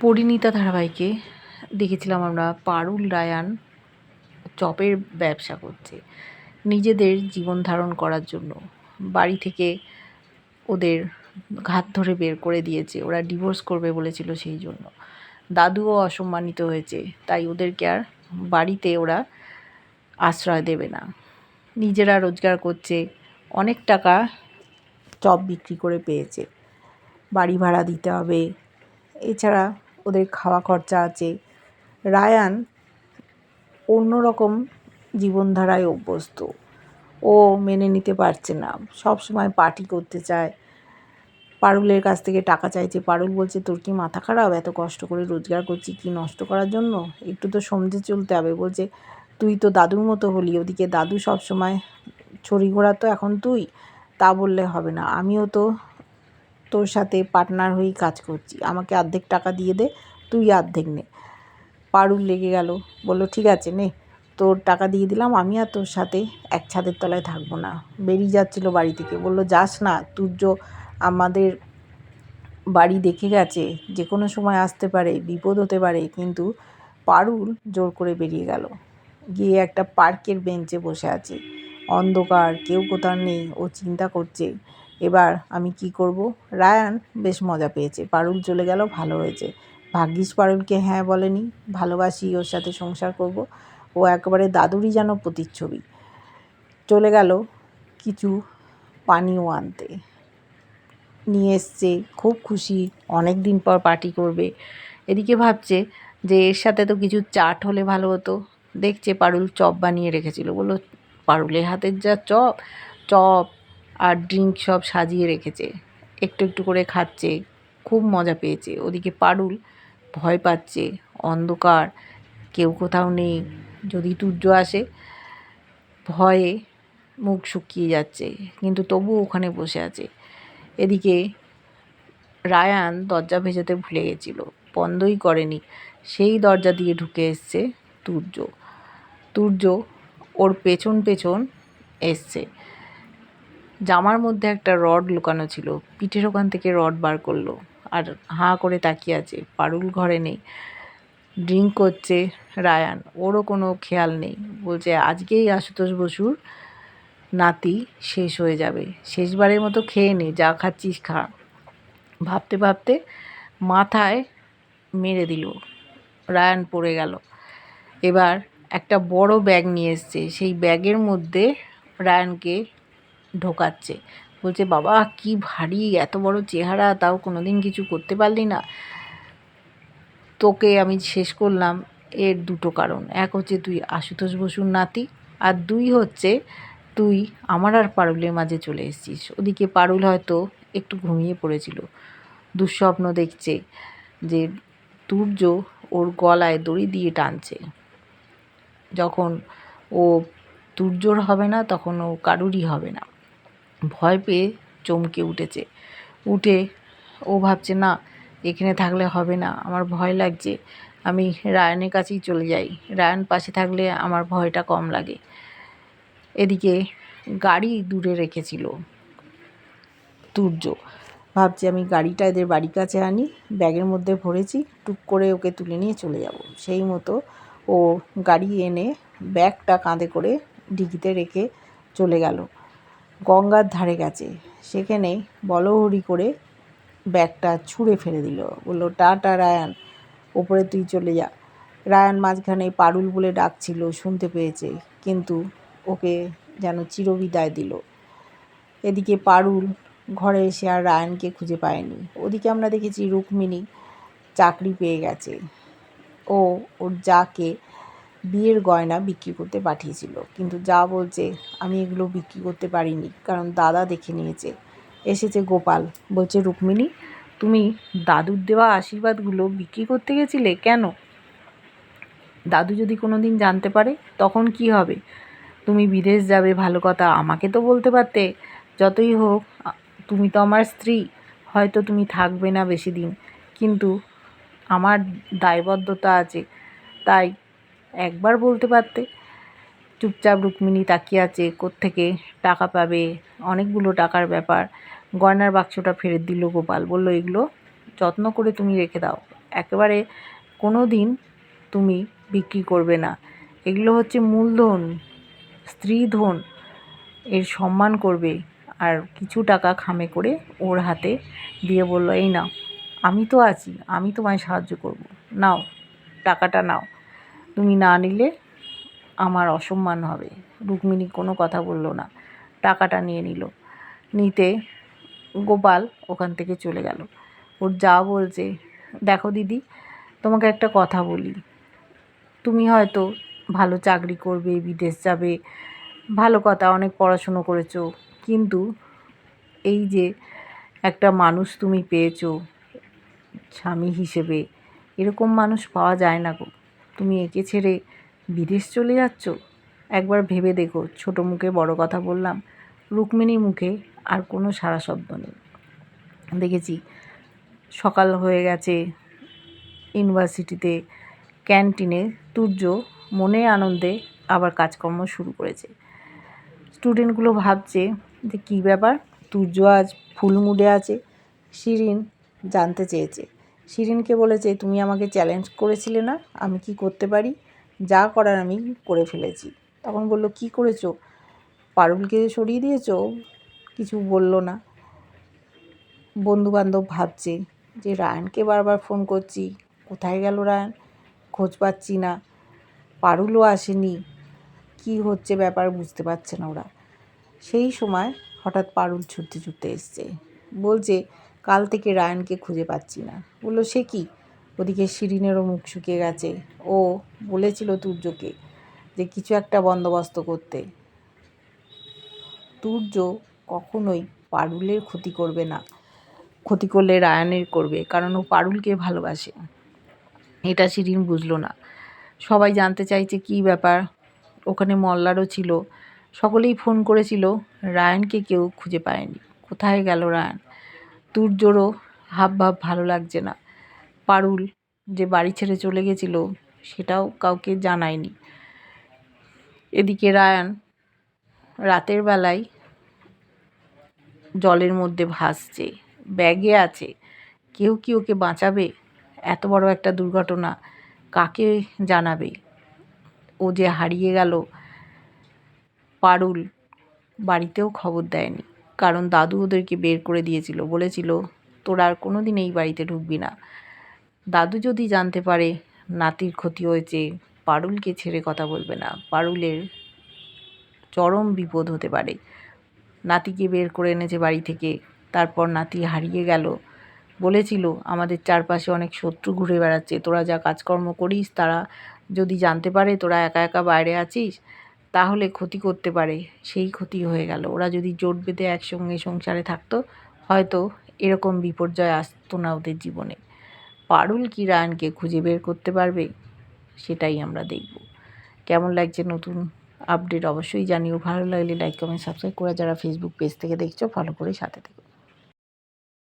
পরিণীতা ধারাবাহিকে দেখেছিলাম আমরা পারুল রায়ান চপের ব্যবসা করছে, নিজেদের জীবন ধারণ করার জন্য। বাড়ি থেকে ওদের ঘাত ধরে বের করে দিয়েছে, ওরা ডিভোর্স করবে বলেছিল সেই জন্য। দাদুও অসম্মানিত হয়েছে, তাই ওদেরকে আর বাড়িতে ওরা আশ্রয় দেবে না। নিজেরা রোজগার করছে, অনেক টাকা চপ বিক্রি করে পেয়েছে। বাড়ি ভাড়া দিতে হবে, এছাড়া ওদের খাওয়া খরচা আছে। রায়ান অন্যরকম জীবনধারায় অভ্যস্ত। ও মেনে নিতে পারছে না। সব সময় পার্টি করতে চায়। পারুলের কাছ থেকে টাকা চাইছে। পারুল বলছে, তোর কি মাথা খারাপ? এত কষ্ট করে রোজগার করছি কি নষ্ট করার জন্য? একটু তো সমঝে চলতে হবে। বলছে, তুই তো দাদুর মতো হলি। ওদিকে দাদু সব সময় ছড়ি ঘোরা তো এখন তুই। তা বললে হবে না। আমিও তো তোর সাথে পার্টনার হয়েই কাজ করছি। আমাকে অর্ধেক টাকা দিয়ে দে, তুই অর্ধেক নে। পারুল লেগে গেল, বলল, ঠিক আছে, নে। তোর টাকা দিয়ে দিলাম, আমি আর তোর সাথে এক ছাদের তলায় থাকব না। বেরিয়ে যাচ্ছিল বাড়ি থেকে। বলল, যাস না, তুর্য আমাদের বাড়ি দেখে গেছে, যে কোনো সময় আসতে পারে, বিপদ হতে পারে, কিন্তু পারুল জোর করে বেরিয়ে গেল। গিয়ে একটা পার্কের বেঞ্চে বসে আছে। অন্ধকার, কেউ কোথাও নেই, ও চিন্তা করছে এবার আমি কি করব? রায়ান বেশ মজা পেয়েছে। পারুল চলে গেল, ভালো হয়েছে। ভাগ্যিস পারুলকে হ্যাঁ বলেনি। ভালোবাসি ওর সাথে সংসার করব। ও একেবারে দাদুরই যেন প্রতিচ্ছবি। চলে গেল কিছু পানীয় আনতে। নিয়ে এসছে, খুব খুশি। অনেক দিন পর পার্টি করবে। এদিকে ভাবছে যে এর সাথে তো কিছু চাট হলে ভালো হতো। দেখছে পারুল চপ বানিয়ে রেখেছিল। বলল, পারুলের হাতের যা চপ চপ আর ড্রিঙ্ক সব সাজিয়ে রেখেছে। একটু একটু করে খাচ্ছে, খুব মজা পেয়েছে। ওদিকে পারুল ভয় পাচ্ছে, অন্ধকার, কেউ কোথাও নেই। যদি তুর্য আসে, ভয়ে মুখ শুকিয়ে যাচ্ছে, কিন্তু তবু ওখানে বসে আছে। এদিকে রায়ান দরজা ভেজাতে ভুলে গেছিল, বন্ধই করেনি। সেই দরজা দিয়ে ঢুকে এসছে তুর্য তুর্য ওর পেছন পেছন এসছে। জামার মধ্যে একটা রড লুকানো ছিল। পিঠের ওখান থেকে রড বার করল। আর হাঁ করে তাকিয়ে আছে। পারুল ঘরে নেই। ড্রিঙ্ক করছে রায়ান। ওরও কোনো খেয়াল নেই। বলছে, আজকেই আশুতোষ বসুর নাতি শেষ হয়ে যাবে। শেষবারের মতো খেয়ে নে, যা খাচ্ছিস খা। ভাবতে ভাবতে মাথায় মেরে দিল। রায়ান পড়ে গেল। এবার একটা বড় ব্যাগ নিয়ে এসছে। সেই ব্যাগের মধ্যে রায়ানকে ঢোকাচ্ছে। বলছে, বাবা, কি ভারী, এত বড় চেহারা, তাও কোনো দিন কিছু করতে পারলি না। তোকে আমি শেষ করলাম এর দুটো কারণ। এক হচ্ছে তুই আশুতোষ বসুর নাতি, আর দুই হচ্ছে তুই আমার আর পারুলের মাঝে চলে এসেছিস। ওদিকে পারুল হয়তো একটু ঘুমিয়ে পড়েছিল। দুঃস্বপ্ন দেখছে যে তুর্য ওর গলায় দড়ি দিয়ে টানছে। যখন ও তুর্যর হবে না, তখন ও কারুরই হবে না। ভয় পেয়ে চমকে উঠেছে। উঠে ও ভাবছে, না, এখানে থাকলে হবে না, আমার ভয় লাগছে। আমি রায়নের কাছেই চলে যাই। রায়ন পাশে থাকলে আমার ভয়টা কম লাগে। এদিকে গাড়ি দূরে রেখেছিল তুর্য ভাবছি আমি গাড়িটা এদের বাড়ির কাছে আনি, ব্যাগের মধ্যে ভরেছি, টুক করে ওকে তুলে নিয়ে চলে যাব। সেই মতো ও গাড়ি এনে ব্যাগটা কাঁধে করে ডিকিতে রেখে চলে গেল। গঙ্গার ধারে গেছে। সেখানে বলহরি করে ব্যাগটা ছুঁড়ে ফেলে দিল। বলল, টাটা, রায়ান, ওপরে তুই চলে যা। রায়ান মাঝখানে পারুল বলে ডাকছিল, শুনতে পেয়েছে, কিন্তু ওকে যেন চিরবিদায় দিল। এদিকে পারুল ঘরে এসে আর রায়ানকে খুঁজে পায়নি। ওদিকে আমরা দেখেছি রুক্মিণী চাকরি পেয়ে গেছে। ও, ওর যাকে বিয়ের গয়না বিক্রি করতে পাঠিয়েছিল। কিন্তু যা বলছে, আমি এগুলো বিক্রি করতে পারিনি, কারণ দাদা দেখে নিয়েছে। এসেছে গোপাল, বলছে, রুক্মিণী, তুমি দাদুর দেওয়া আশীর্বাদগুলো বিক্রি করতে গেছিলে কেন? দাদু যদি কোনো দিন জানতে পারে, তখন কি হবে? তুমি বিদেশ যাবে, ভালো কথা, আমাকে তো বলতে পারতে। যতই হোক তুমি তো আমার স্ত্রী, হয়তো তুমি থাকবে না বেশি দিন। কিন্তু আমার দায়বদ্ধতা আছে, তাই একবার বলতে পারতে। চুপচাপ রুক্মিণী তাকিয়ে আছে, কোত্থেকে টাকা পাবে, অনেকগুলো টাকার ব্যাপার। গয়নার বাক্সটা ফেরত দিল গোপাল, বলল, এগুলো যত্ন করে তুমি রেখে দাও। একেবারে কোনো দিন তুমি বিক্রি করবে না। এগুলো হচ্ছে মূলধন, স্ত্রীধন। এর সম্মান করবে। আর কিছু টাকা খামে করে ওর হাতে দিয়ে বলল, এই নাও, আমি তো আছি, আমি তোমায় সাহায্য করব। নাও, টাকাটা নাও। তুমি না নিলে আমার অসম্মান হবে। রুক্মিণী কোনো কথা বলল না। টাকাটা নিয়ে নিল। নিতে গোপাল ওখান থেকে চলে গেল। ওর যা বলছে, দেখো দিদি, তোমাকে একটা কথা বলি। তুমি হয়তো ভালো চাকরি করবে, বিদেশ যাবে, ভালো কথা, অনেক পড়াশুনো করেছ, কিন্তু এই যে একটা মানুষ তুমি পেয়েছ, স্বামী হিসেবে, এরকম মানুষ পাওয়া যায় না গো। তুমি একে ছেড়ে বিদেশ চলে যাচ্ছ? একবার ভেবে দেখো, ছোট মুখে বড় কথা বললাম। রুক্মিণীর মুখে আর কোনো সারা শব্দ নেই। দেখেছি, সকাল হয়ে গেছে ইউনিভার্সিটিতে। ক্যান্টিনে তুর্য মনে আনন্দে আবার কাজকর্ম শুরু করেছে। স্টুডেন্টগুলো ভাবছে যে কী ব্যাপার? তুর্য আজ ফুল মুডে আছে। শিরিন জানতে চেয়েছে। শিরিনকে বলেছে, তুমি আমাকে চ্যালেঞ্জ করেছিলে না, আমি কি করতে পারি? যা করার আমি করে ফেলেছি। তখন বলল, কি করেছ? পারুলকে সরিয়ে দিয়েছ? কিছু বলল না। বন্ধুবান্ধব ভাবছে যে, রায়নকে বারবার ফোন করছি, কোথায় গেল রায়ন? খোঁজ পাচ্ছি না। পারুলও আসেনি। কি হচ্ছে ব্যাপার বুঝতে পারছে না ওরা। সেই সময় হঠাৎ পারুল ছুটতে ছুটতে এসছে। বলছে কাল থেকে রায়নকে খুঁজে পাচ্ছি না। বলল, সে কি? ওদিকে শিরিনেরও মুখ শুকিয়ে গেছে। ও বলেছিল তুর্যকে যে কিছু একটা বন্দোবস্ত করতে। তুর্য কখনোই পারুলের ক্ষতি করবে না। ক্ষতি করলে রায়ানের করবে, কারণ ও পারুলকে ভালোবাসে। এটা শিরিন বুঝলো না। সবাই জানতে চাইছে কী ব্যাপার। ওখানে মল্লারও ছিল। সকলেই ফোন করেছিল, রায়ানকে কেউ খুঁজে পায়নি। কোথায় গেল রায়ান? তুর্যরও হাব ভাব ভালো লাগছে না। পারুল যে বাড়ি ছেড়ে চলে গেছিল, সেটাও কাউকে জানায়নি। এদিকে রায়ান রাতের বেলায় জলের মধ্যে ভাসছে, ব্যাগে আছে। কেউ কি ওকে বাঁচাবে? এত বড় একটা দুর্ঘটনা কাকে জানাবে? ও যে হারিয়ে গেল, পারুল বাড়িতেও খবর দেয়নি। কারণ দাদু ওদেরকে বের করে দিয়েছিল। বলেছিল, তোরা আর কোনো দিন এই বাড়িতে ঢুকবি না। দাদু যদি জানতে পারে নাতির ক্ষতি হয়েছে, পারুলকে ছেড়ে কথা বলবে না। পারুলের চরম বিপদ হতে পারে। নাতিকে বের করে এনেছে বাড়ি থেকে। তারপর নাতি হারিয়ে গেল। বলেছিল, আমাদের চারপাশে অনেক শত্রু ঘুরে বেড়াচ্ছে। তোরা যা কাজকর্ম করিস, তারা যদি জানতে পারে তোরা একা একা বাইরে আছিস তাহলে ক্ষতি করতে পারে। সেই ক্ষতি হয়ে গেল। ওরা যদি জোট বেঁধে একসঙ্গে সংসারে থাকতো, হয়তো এরকম বিপর্যয় আসতো না ওদের জীবনে। পারুল কি রায়নকে খুঁজে বের করতে পারবে, সেটাই আমরা দেখব। কেমন লাগছে নতুন আপডেট অবশ্যই জানিও। ভালো লাগলে লাইক কমেন্ট সাবস্ক্রাইব করে যারা ফেসবুক পেজ থেকে দেখছ ফলো করে সাথে থেকে।